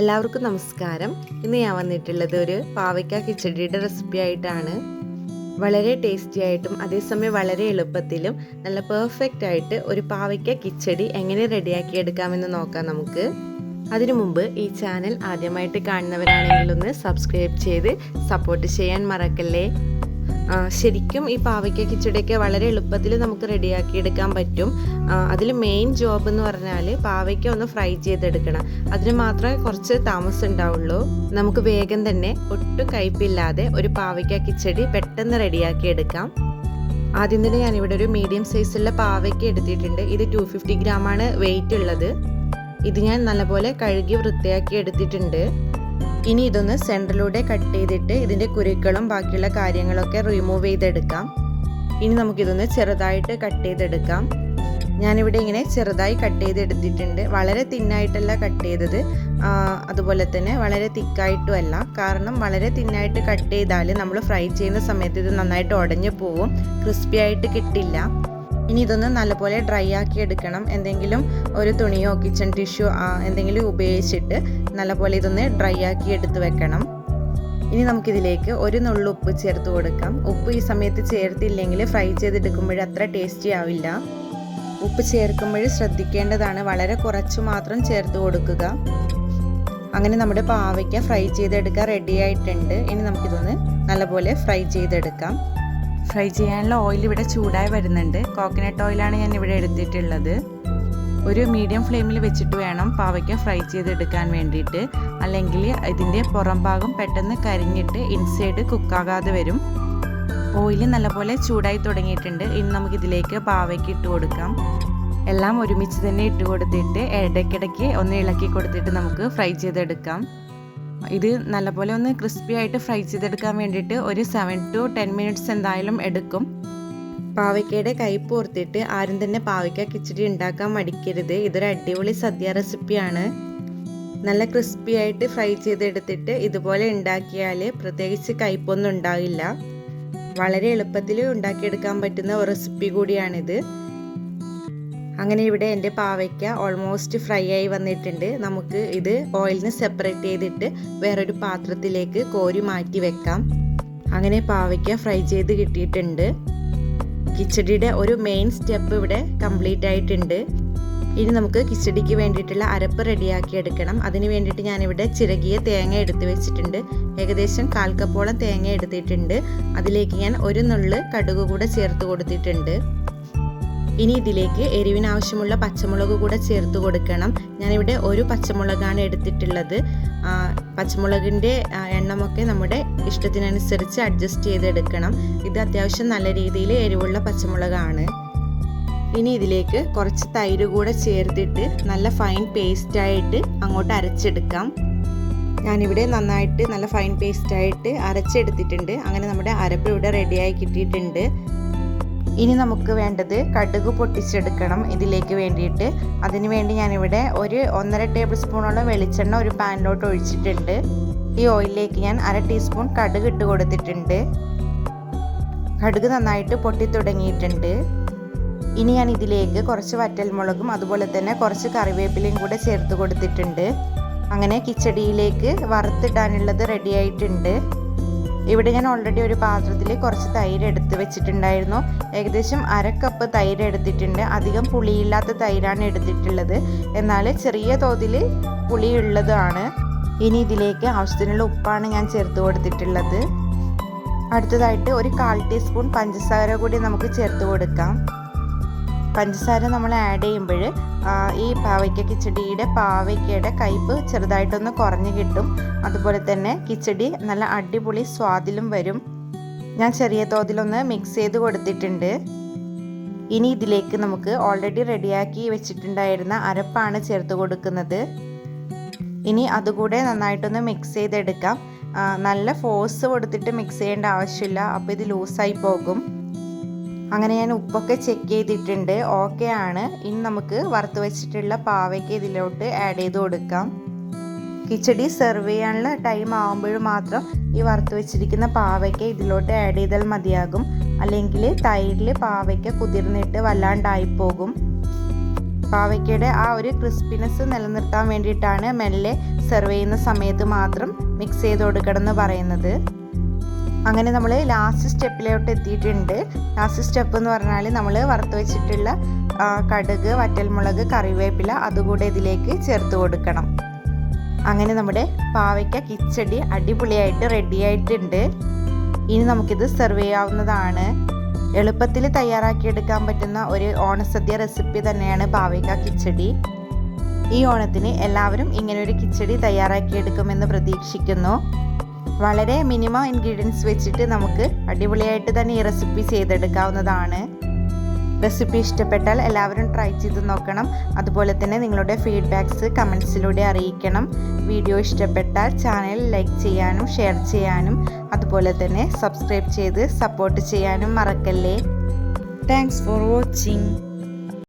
എല്ലാവർക്കും നമസ്കാരം. ഇന്ന് ഞാൻ വന്നിട്ടുള്ളത് ഒരു പാവയ്ക്ക കിച്ചടിയുടെ റെസിപ്പി ആയിട്ടാണ്. വളരെ ടേസ്റ്റി ആയിട്ടും അതേസമയം വളരെ എളുപ്പത്തിലും നല്ല പെർഫെക്റ്റ് ആയിട്ട് ഒരു പാവയ്ക്ക കിച്ചടി എങ്ങനെ റെഡിയാക്കി എടുക്കാമെന്ന് നോക്കാം നമുക്ക്. അതിനു മുമ്പ് ഈ ചാനൽ ആദ്യമായിട്ട് കാണുന്നവരാണെങ്കിൽ ഒന്ന് സബ്സ്ക്രൈബ് ചെയ്ത് സപ്പോർട്ട് ചെയ്യാൻ മറക്കല്ലേ? ശരിക്കും ഈ പാവയ്ക്ക കിച്ചടിയൊക്കെ വളരെ എളുപ്പത്തിൽ നമുക്ക് റെഡിയാക്കി എടുക്കാൻ പറ്റും അതിൽ മെയിൻ ജോബ് എന്ന് പറഞ്ഞാൽ പാവയ്ക്ക ഒന്ന് ഫ്രൈ ചെയ്തെടുക്കണം. അതിന് മാത്രമേ കുറച്ച് താമസം ഉണ്ടാവുള്ളൂ. നമുക്ക് വേഗം തന്നെ ഒട്ടും കയ്പില്ലാതെ ഒരു പാവയ്ക്ക കിച്ചടി പെട്ടെന്ന് റെഡിയാക്കി എടുക്കാം ആദ്യം തന്നെ ഞാനിവിടെ ഒരു മീഡിയം സൈസുള്ള പാവയ്ക്ക എടുത്തിട്ടുണ്ട്. ഇത് ടു ഫിഫ്റ്റി ആണ് വെയിറ്റ് ഉള്ളത്. ഇത് ഞാൻ നല്ലപോലെ കഴുകി വൃത്തിയാക്കി എടുത്തിട്ടുണ്ട്. ഇനി ഇതൊന്ന് സെന്ററിലൂടെ കട്ട് ചെയ്തിട്ട് ഇതിന്റെ കുരുക്കളും ബാക്കിയുള്ള കാര്യങ്ങളൊക്കെ റിമൂവ് ചെയ്തെടുക്കാം. ഇനി നമുക്കിതൊന്ന് ചെറുതായിട്ട് കട്ട് ചെയ്തെടുക്കാം. ഞാനിവിടെ ഇങ്ങനെ ചെറുതായി കട്ട് ചെയ്തെടുത്തിട്ടുണ്ട്. വളരെ തിന്നായിട്ടല്ല കട്ട് ചെയ്തത്. അതുപോലെ തന്നെ വളരെ തിക്കായിട്ടും അല്ല. കാരണം വളരെ തിന്നായിട്ട് കട്ട് ചെയ്താൽ നമ്മൾ ഫ്രൈ ചെയ്യുന്ന സമയത്ത് ഇത് നന്നായിട്ട് ഉടഞ്ഞു പോവും. ക്രിസ്പി ആയിട്ട് കിട്ടില്ല. ഇനി ഇതൊന്ന് നല്ലപോലെ ഡ്രൈ ആക്കി എടുക്കണം. എന്തെങ്കിലും ഒരു തുണിയോ കിച്ചൺ ടിഷ്യൂ എന്തെങ്കിലും ഉപയോഗിച്ചിട്ട് നല്ലപോലെ ഇതൊന്ന് ഡ്രൈ ആക്കി എടുത്ത് വെക്കണം. ഇനി നമുക്കിതിലേക്ക് ഒരു നുള്ളു ഉപ്പ് ചേർത്ത് കൊടുക്കാം. ഉപ്പ് ഈ സമയത്ത് ചേർത്തില്ലെങ്കിൽ ഫ്രൈ ചെയ്തെടുക്കുമ്പോൾ അത്ര ടേസ്റ്റി ആവില്ല. ഉപ്പ് ചേർക്കുമ്പോൾ ശ്രദ്ധിക്കേണ്ടതാണ് വളരെ കുറച്ച് മാത്രം ചേർത്ത് കൊടുക്കുക. അങ്ങനെ നമ്മുടെ പാവയ്ക്ക ഫ്രൈ ചെയ്തെടുക്കാൻ റെഡി ആയിട്ടുണ്ട്. ഇനി നമുക്കിതൊന്ന് നല്ലപോലെ ഫ്രൈ ചെയ്തെടുക്കാം. ഫ്രൈ ചെയ്യാനുള്ള ഓയിൽ ഇവിടെ ചൂടായി വരുന്നുണ്ട്. കോക്കനട്ട് ഓയിലാണ് ഞാൻ ഇവിടെ എടുത്തിട്ടുള്ളത്. ഒരു മീഡിയം ഫ്ലെയിമിൽ വെച്ചിട്ട് വേണം പാവയ്ക്ക ഫ്രൈ ചെയ്തെടുക്കാൻ വേണ്ടിയിട്ട്. അല്ലെങ്കിൽ ഇതിന്റെ പുറം ഭാഗം പെട്ടെന്ന് കരിഞ്ഞിട്ട് ഇൻസൈഡ് കുക്കാകാതെ വരും. ഓയിൽ നല്ലപോലെ ചൂടായി തുടങ്ങിയിട്ടുണ്ട്. ഇനി നമുക്കിതിലേക്ക് പാവയ്ക്ക് ഇട്ട് കൊടുക്കാം. എല്ലാം ഒരുമിച്ച് തന്നെ ഇട്ട് കൊടുത്തിട്ട് ഇടയ്ക്കിടയ്ക്ക് ഒന്ന് ഇളക്കി കൊടുത്തിട്ട് നമുക്ക് ഫ്രൈ ചെയ്തെടുക്കാം. ഇത് നല്ലപോലെ ഒന്ന് ക്രിസ്പി ആയിട്ട് ഫ്രൈ ചെയ്തെടുക്കാൻ വേണ്ടിയിട്ട് ഒരു സെവൻ ടു ടെൻ മിനിറ്റ്സ് എന്തായാലും എടുക്കും. പാവയ്ക്കയുടെ കയ്പ് ആരും തന്നെ പാവയ്ക്ക കിച്ചടി ഉണ്ടാക്കാൻ മടിക്കരുത്. ഇതൊരു അടിപൊളി സദ്യ റെസിപ്പിയാണ് നല്ല ക്രിസ്പി ആയിട്ട് ഫ്രൈ ചെയ്തെടുത്തിട്ട് ഇതുപോലെ ഉണ്ടാക്കിയാൽ പ്രത്യേകിച്ച് കയ്പൊന്നും ഉണ്ടാവില്ല. വളരെ എളുപ്പത്തിൽ ഉണ്ടാക്കിയെടുക്കാൻ പറ്റുന്ന റെസിപ്പി കൂടിയാണിത്. അങ്ങനെ ഇവിടെ എന്റെ പാവയ്ക്ക ഓൾമോസ്റ്റ് ഫ്രൈ ആയി വന്നിട്ടുണ്ട്. നമുക്ക് ഇത് ഓയിലിന് സെപ്പറേറ്റ് ചെയ്തിട്ട് വേറൊരു പാത്രത്തിലേക്ക് കോരി മാറ്റി വെക്കാം. അങ്ങനെ പാവയ്ക്ക ഫ്രൈ ചെയ്ത് കിട്ടിയിട്ടുണ്ട്. കിച്ചടിയുടെ ഒരു മെയിൻ സ്റ്റെപ്പ് ഇവിടെ കംപ്ലീറ്റ് ആയിട്ടുണ്ട്. ഇനി നമുക്ക് കിച്ചടിക്ക് വേണ്ടിയിട്ടുള്ള അരപ്പ് റെഡിയാക്കി എടുക്കണം. അതിന് വേണ്ടിയിട്ട് ഞാനിവിടെ ചിരകിയ തേങ്ങ എടുത്ത് വെച്ചിട്ടുണ്ട്. ഏകദേശം കാൽ കപ്പോളം തേങ്ങ എടുത്തിട്ടുണ്ട്. അതിലേക്ക് ഞാൻ ഒരു നുള്ള് കടുക് കൂടെ ചേർത്ത് കൊടുത്തിട്ടുണ്ട്. ഇനി ഇതിലേക്ക് എരിവിന് ആവശ്യമുള്ള പച്ചമുളക് കൂടെ ചേർത്ത് കൊടുക്കണം. ഞാനിവിടെ ഒരു പച്ചമുളകാണ് എടുത്തിട്ടുള്ളത്. പച്ചമുളകിന്റെ എണ്ണമൊക്കെ നമ്മുടെ ഇഷ്ടത്തിനനുസരിച്ച് അഡ്ജസ്റ്റ് ചെയ്തെടുക്കണം. ഇത് അത്യാവശ്യം നല്ല രീതിയിൽ എരിവുള്ള പച്ചമുളകാണ്. ഇനി ഇതിലേക്ക് കുറച്ച് തൈര് കൂടെ ചേർത്തിട്ട് നല്ല ഫൈൻ പേസ്റ്റായിട്ട് അങ്ങോട്ട് അരച്ചെടുക്കാം. ഞാനിവിടെ നന്നായിട്ട് നല്ല ഫൈൻ പേസ്റ്റായിട്ട് അരച്ചെടുത്തിട്ടുണ്ട്. അങ്ങനെ നമ്മുടെ അരപ്പ് ഇവിടെ റെഡിയായി കിട്ടിയിട്ടുണ്ട്. ഇനി നമുക്ക് വേണ്ടത് കടുക് പൊട്ടിച്ചെടുക്കണം ഇതിലേക്ക് വേണ്ടിയിട്ട്. അതിന് വേണ്ടി ഞാനിവിടെ ഒരു ഒന്നര ടേബിൾ സ്പൂണോളം വെളിച്ചെണ്ണ ഒരു പാനിലോട്ട് ഒഴിച്ചിട്ടുണ്ട്. ഈ ഓയിലിലേക്ക് ഞാൻ അര ടീസ്പൂൺ കടുക് ഇട്ട് കൊടുത്തിട്ടുണ്ട്. കടുക് നന്നായിട്ട് പൊട്ടി തുടങ്ങിയിട്ടുണ്ട്. ഇനി ഞാൻ ഇതിലേക്ക് കുറച്ച് വറ്റൽമുളകും അതുപോലെ തന്നെ കുറച്ച് കറിവേപ്പിലയും കൂടെ ചേർത്ത് കൊടുത്തിട്ടുണ്ട്. അങ്ങനെ കിച്ചടിയിലേക്ക് വറുത്തിടാനുള്ളത് റെഡി ആയിട്ടുണ്ട്. ഇവിടെ ഞാൻ ഓൾറെഡി ഒരു പാത്രത്തിൽ കുറച്ച് തൈര് എടുത്ത് വെച്ചിട്ടുണ്ടായിരുന്നു. ഏകദേശം അര കപ്പ് തൈര് എടുത്തിട്ടുണ്ട്. അധികം പുളിയില്ലാത്ത തൈരാണ് എടുത്തിട്ടുള്ളത്. എന്നാൽ ചെറിയ തോതിൽ പുളിയുള്ളതാണ്. ഇനി ഇതിലേക്ക് ആവശ്യത്തിനുള്ള ഉപ്പാണ് ഞാൻ ചേർത്ത് കൊടുത്തിട്ടുള്ളത്. അടുത്തതായിട്ട് ഒരു കാൽ ടീസ്പൂൺ പഞ്ചസാര കൂടി നമുക്ക് ചേർത്ത് കൊടുക്കാം. പഞ്ചസാര നമ്മൾ ആഡ് ചെയ്യുമ്പോൾ ഈ പാവയ്ക്ക കിച്ചടിയുടെ പാവയ്ക്കയുടെ കയ്പ് ചെറുതായിട്ടൊന്ന് കുറഞ്ഞു കിട്ടും. അതുപോലെ തന്നെ കിച്ചടി നല്ല അടിപൊളി സ്വാദിലും വരും. ഞാൻ ചെറിയ തോതിലൊന്ന് മിക്സ് ചെയ്ത് കൊടുത്തിട്ടുണ്ട്. ഇനി ഇതിലേക്ക് നമുക്ക് ഓൾറെഡി റെഡിയാക്കി വെച്ചിട്ടുണ്ടായിരുന്ന അരപ്പാണ് ചേർത്ത് കൊടുക്കുന്നത്. ഇനി അതുകൂടെ നന്നായിട്ടൊന്ന് മിക്സ് ചെയ്തെടുക്കാം. നല്ല ഫോഴ്സ് കൊടുത്തിട്ട് മിക്സ് ചെയ്യേണ്ട ആവശ്യമില്ല. അപ്പോൾ ഇത് ലൂസായി പോകും. അങ്ങനെ ഞാൻ ഉപ്പൊക്കെ ചെക്ക് ചെയ്തിട്ടുണ്ട്. ഓക്കെ ആണ്. ഇനി നമുക്ക് വറുത്ത് വെച്ചിട്ടുള്ള പാവയ്ക്ക് ഇതിലോട്ട് ആഡ് ചെയ്ത് കൊടുക്കാം. കിച്ചടി സെർവ് ചെയ്യാനുള്ള ടൈം ആകുമ്പോൾ മാത്രം ഈ വറുത്ത് വെച്ചിരിക്കുന്ന പാവയ്ക്ക ഇതിലോട്ട് ആഡ് ചെയ്താൽ മതിയാകും. അല്ലെങ്കിൽ തൈരിൽ പാവയ്ക്ക കുതിർന്നിട്ട് വല്ലാണ്ടായി പോകും. പാവയ്ക്കയുടെ ആ ഒരു ക്രിസ്പിനെസ് നിലനിർത്താൻ വേണ്ടിയിട്ടാണ് മെല്ലെ സെർവ് ചെയ്യുന്ന സമയത്ത് മാത്രം മിക്സ് ചെയ്ത് കൊടുക്കണം എന്ന് പറയുന്നത്. അങ്ങനെ നമ്മൾ ലാസ്റ്റ് സ്റ്റെപ്പിലോട്ട് എത്തിയിട്ടുണ്ട്. ലാസ്റ്റ് സ്റ്റെപ്പ് എന്ന് പറഞ്ഞാൽ നമ്മൾ വറുത്ത് വെച്ചിട്ടുള്ള കടുക് വറ്റൽമുളക് കറിവേപ്പില അതുകൂടെ ഇതിലേക്ക് ചേർത്ത് കൊടുക്കണം. അങ്ങനെ നമ്മുടെ പാവയ്ക്ക കിച്ചടി അടിപൊളിയായിട്ട് റെഡി ആയിട്ടുണ്ട്. ഇനി നമുക്കിത് സെർവ് ചെയ്യാവുന്നതാണ്. എളുപ്പത്തിൽ തയ്യാറാക്കിയെടുക്കാൻ പറ്റുന്ന ഒരു ഓണസദ്യ റെസിപ്പി തന്നെയാണ് പാവയ്ക്ക കിച്ചടി. ഈ ഓണത്തിന് എല്ലാവരും ഇങ്ങനെ ഒരു കിച്ചടി തയ്യാറാക്കിയെടുക്കുമെന്ന് പ്രതീക്ഷിക്കുന്നു. വളരെ മിനിമം ഇൻഗ്രീഡിയൻസ് വെച്ചിട്ട് നമുക്ക് അടിപൊളിയായിട്ട് തന്നെ ഈ റെസിപ്പി ചെയ്തെടുക്കാവുന്നതാണ്. റെസിപ്പി ഇഷ്ടപ്പെട്ടാൽ എല്ലാവരും ട്രൈ ചെയ്ത് നോക്കണം. അതുപോലെ തന്നെ നിങ്ങളുടെ ഫീഡ്ബാക്ക്സ് കമൻസിലൂടെ അറിയിക്കണം. വീഡിയോ ഇഷ്ടപ്പെട്ടാൽ ചാനൽ ലൈക്ക് ചെയ്യാനും ഷെയർ ചെയ്യാനും അതുപോലെ തന്നെ സബ്സ്ക്രൈബ് ചെയ്ത് സപ്പോർട്ട് ചെയ്യാനും മറക്കല്ലേ. Thanks for watching